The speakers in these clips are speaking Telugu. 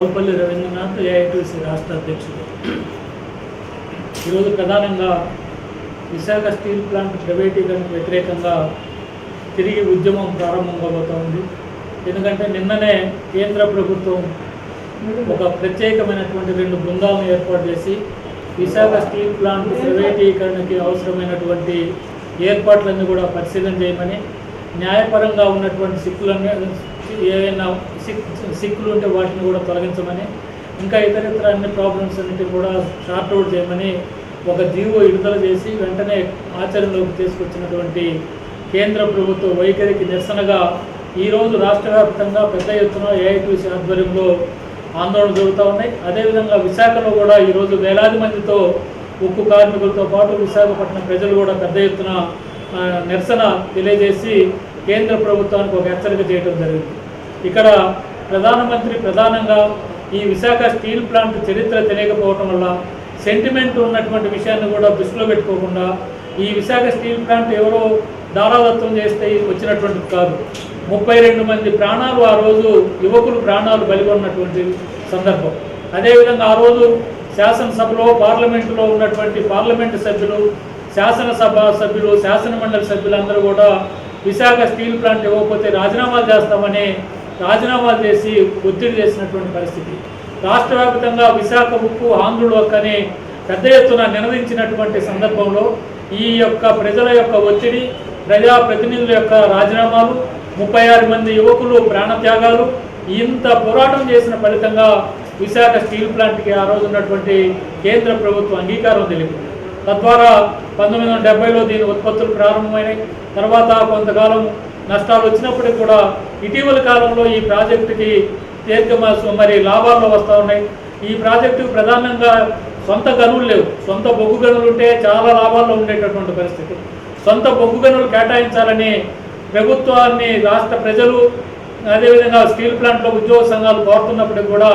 గోపల్లి రవీంద్రనాథ్ ఏఐటీసీ రాష్ట్ర అధ్యక్షుడు. ఈరోజు ప్రధానంగా విశాఖ స్టీల్ ప్లాంట్ ప్రైవేటీకరణకు వ్యతిరేకంగా తిరిగి ఉద్యమం ప్రారంభం ఉంది ఎందుకంటే నిన్ననే కేంద్ర ప్రభుత్వం ఒక ప్రత్యేకమైనటువంటి రెండు బృందాలను ఏర్పాటు చేసి విశాఖ స్టీల్ ప్లాంట్ ప్రైవేటీకరణకి అవసరమైనటువంటి ఏర్పాట్లన్నీ కూడా పరిశీలన చేయమని న్యాయపరంగా ఉన్నటువంటి సిక్కులన్నీ ఏవైనా సిక్ సిక్కులు ఉంటే వాటిని కూడా తొలగించమని ఇంకా ఇతరితర అన్ని ప్రాబ్లమ్స్ అన్నిటి కూడా షార్ట్ అవుట్ చేయమని ఒక జీవో విడుదల చేసి వెంటనే ఆచరణలోకి తీసుకొచ్చినటువంటి కేంద్ర ప్రభుత్వ వైఖరికి నిరసనగా ఈరోజు రాష్ట్ర వ్యాప్తంగా పెద్ద ఎత్తున ఏఐటీసీ ఆధ్వర్యంలో ఆందోళన జరుగుతూ ఉన్నాయి. అదేవిధంగా విశాఖలో కూడా ఈరోజు వేలాది మందితో ఉక్కు కార్మికులతో పాటు విశాఖపట్నం ప్రజలు కూడా పెద్ద ఎత్తున నిరసన తెలియజేసి కేంద్ర ప్రభుత్వానికి ఒక హెచ్చరిక చేయడం జరిగింది. ఇక్కడ ప్రధానమంత్రి ప్రధానంగా ఈ విశాఖ స్టీల్ ప్లాంట్ చరిత్ర తెలియకపోవటం వల్ల సెంటిమెంట్ ఉన్నటువంటి విషయాన్ని కూడా దృష్టిలో పెట్టుకోకుండా ఈ విశాఖ స్టీల్ ప్లాంట్ ఎవరో దారాదత్వం చేస్తే వచ్చినటువంటిది కాదు. ముప్పై రెండు మంది ప్రాణాలు ఆ రోజు యువకులు ప్రాణాలు బలిగొన్నటువంటి సందర్భం. అదేవిధంగా ఆ రోజు శాసనసభలో పార్లమెంటులో ఉన్నటువంటి పార్లమెంటు సభ్యులు శాసనసభ సభ్యులు శాసనమండలి సభ్యులందరూ కూడా విశాఖ స్టీల్ ప్లాంట్ ఇవ్వకపోతే రాజీనామాలు చేస్తామని రాజీనామాలు చేసి ఒత్తిడి చేసినటువంటి పరిస్థితి. రాష్ట్ర వ్యాప్తంగా విశాఖ ఉక్కు ఆంధ్రుడు ఒక్కని పెద్ద ఎత్తున నినదించినటువంటి సందర్భంలో ఈ యొక్క ప్రజల యొక్క ఒత్తిడి ప్రజాప్రతినిధుల యొక్క రాజీనామాలు ముప్పై ఆరు మంది యువకులు ప్రాణత్యాగాలు ఇంత పోరాటం చేసిన ఫలితంగా విశాఖ స్టీల్ ప్లాంట్కి ఆ రోజు ఉన్నటువంటి కేంద్ర ప్రభుత్వం అంగీకారం తెలిపింది. తద్వారా పంతొమ్మిది వందల డెబ్బైలో దీని ఉత్పత్తులు ప్రారంభమైనాయి. తర్వాత కొంతకాలం నష్టాలు వచ్చినప్పటికీ కూడా ఇటీవల కాలంలో ఈ ప్రాజెక్టుకి దీర్ఘమాసం మరి లాభాల్లో వస్తూ ఉన్నాయి. ఈ ప్రాజెక్టు ప్రధానంగా సొంత గనులు లేవు. సొంత బొగ్గు గనులు ఉంటే చాలా లాభాల్లో ఉండేటటువంటి పరిస్థితి. సొంత బొగ్గు గనులు కేటాయించాలని ప్రభుత్వాన్ని రాష్ట్ర ప్రజలు అదేవిధంగా స్టీల్ ప్లాంట్లో ఉద్యోగ సంఘాలు కోరుతున్నప్పటికీ కూడా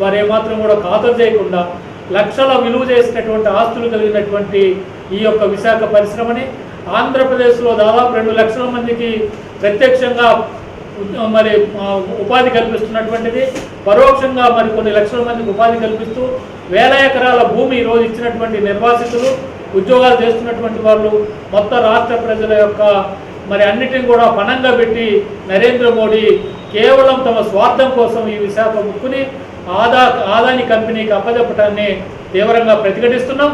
వారు ఏమాత్రం కూడా ఖాతరు చేయకుండా లక్షల విలువ చేసినటువంటి ఆస్తులు కలిగినటువంటి ఈ యొక్క విశాఖ పరిశ్రమని ఆంధ్రప్రదేశ్లో దాదాపు రెండు లక్షల మందికి ప్రత్యక్షంగా మరి ఉపాధి కల్పిస్తున్నటువంటిది. పరోక్షంగా మరి కొన్ని లక్షల మందికి ఉపాధి కల్పిస్తూ వేల ఎకరాల భూమి ఈరోజు ఇచ్చినటువంటి నిర్వాసితులు ఉద్యోగాలు చేస్తున్నటువంటి వాళ్ళు మొత్తం రాష్ట్ర ప్రజల యొక్క మరి అన్నిటిని కూడా పణంగా పెట్టి నరేంద్ర మోడీ కేవలం తమ స్వార్థం కోసం ఈ విశాఖ ముక్కుని ఆదా ఆదాని కంపెనీకి అప్పజెప్పటాన్ని తీవ్రంగా ప్రతిఘటిస్తున్నాం.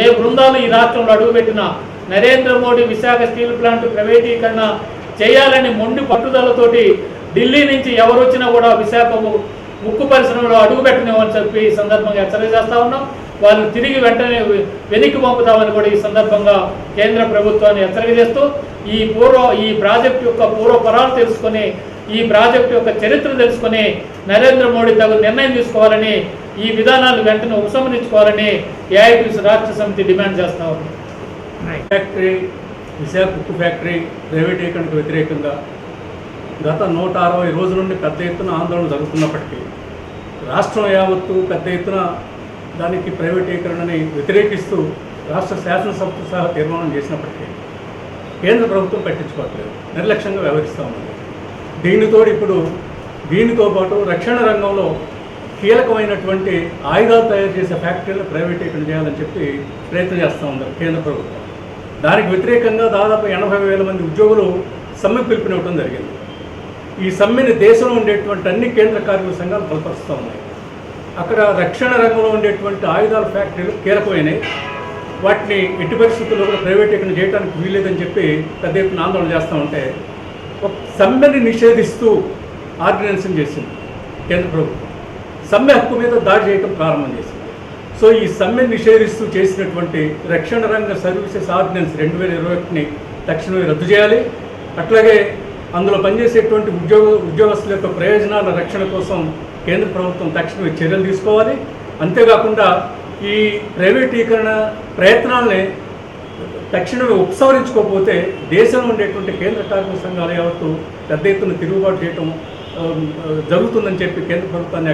ఏ బృందాలు ఈ రాష్ట్రంలో అడుగుపెట్టినా నరేంద్ర మోడీ విశాఖ స్టీల్ ప్లాంట్ ప్రైవేటీకరణ చేయాలని మొండి పట్టుదలతోటి ఢిల్లీ నుంచి ఎవరు వచ్చినా కూడా విశాఖకు ముక్కు పరిశ్రమలో అడుగు పెట్టనివ్వని చెప్పి ఈ సందర్భంగా హెచ్చరిక చేస్తా ఉన్నాం. వాళ్ళు తిరిగి వెంటనే వెనక్కి పంపుతామని కూడా ఈ సందర్భంగా కేంద్ర ప్రభుత్వాన్ని హెచ్చరిక చేస్తూ ఈ పూర్వ ఈ ప్రాజెక్టు యొక్క పూర్వపరాలు తెలుసుకొని ఈ ప్రాజెక్టు యొక్క చరిత్ర తెలుసుకుని నరేంద్ర మోడీ తగు నిర్ణయం తీసుకోవాలని ఈ విధానాలు వెంటనే ఉపసంహరించుకోవాలని ఏఐటీసీ రాష్ట్ర సమితి డిమాండ్ చేస్తా ఉంది. ఫ్యాక్టరీ విశాఖ ఉక్కు ఫ్యాక్టరీ ప్రైవేటీకరణకు వ్యతిరేకంగా గత నూట అరవై రోజుల నుండి పెద్ద ఎత్తున ఆందోళన జరుగుతున్నప్పటికీ రాష్ట్రం యావత్తు పెద్ద ఎత్తున దానికి ప్రైవేటీకరణని వ్యతిరేకిస్తూ రాష్ట్ర శాసనసభతో సహా తీర్మానం చేసినప్పటికీ కేంద్ర ప్రభుత్వం పట్టించుకోవట్లేదు. నిర్లక్ష్యంగా వ్యవహరిస్తూ ఉన్నది దీనితో ఇప్పుడు దీనితో పాటు రక్షణ రంగంలో కీలకమైనటువంటి ఆయుధాలు తయారు చేసే ఫ్యాక్టరీలు ప్రైవేటీకరణ చేయాలని చెప్పి ప్రయత్నం చేస్తూ ఉన్నారు కేంద్ర ప్రభుత్వం. దానికి వ్యతిరేకంగా దాదాపు ఎనభై వేల మంది ఉద్యోగులు సమ్మె పిలుపునివ్వడం జరిగింది. ఈ సమ్మెని దేశంలో ఉండేటువంటి అన్ని కేంద్ర కార్మిక సంఘాలు బలపరుస్తూ ఉన్నాయి. అక్కడ రక్షణ రంగంలో ఉండేటువంటి ఆయుధాల ఫ్యాక్టరీలు కీలకమైనవి వాటిని ఎట్టి పరిస్థితుల్లో కూడా ప్రైవేటీకరణ చేయడానికి వీల్లేదని చెప్పి పెద్ద ఎత్తున ఆందోళన చేస్తూ ఉంటే సమ్మెని నిషేధిస్తూ ఆర్డినెన్స్ని చేసింది కేంద్ర ప్రభుత్వం. సమ్మె హక్కు మీద దాడి చేయడం ప్రారంభం చేసింది. సో ఈ సమ్మె నిషేధిస్తూ చేసినటువంటి రక్షణ రంగ సర్వీసెస్ ఆర్డినెన్స్ రెండు వేల ఇరవై ఒకటిని తక్షణమే రద్దు చేయాలి. అట్లాగే అందులో పనిచేసేటువంటి ఉద్యోగ ఉద్యోగస్తుల యొక్క ప్రయోజనాల రక్షణ కోసం కేంద్ర ప్రభుత్వం తక్షణమే చర్యలు తీసుకోవాలి. అంతేకాకుండా ఈ ప్రైవేటీకరణ ప్రయత్నాలని తక్షణమే ఉపసంహరించుకోకపోతే దేశంలో ఉండేటువంటి కేంద్ర కార్మిక సంఘాలు యావత్తు పెద్ద ఎత్తున తిరుగుబాటు చేయటం జరుగుతుందని చెప్పి కేంద్ర ప్రభుత్వాన్ని